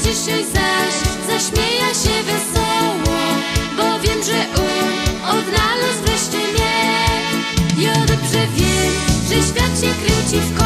Dzisiaj zaś zaśmieja się wesoło Bo wiem, że on odnalazł wreszcie mnie. Ja dobrze wiem, że świat się kręci w koło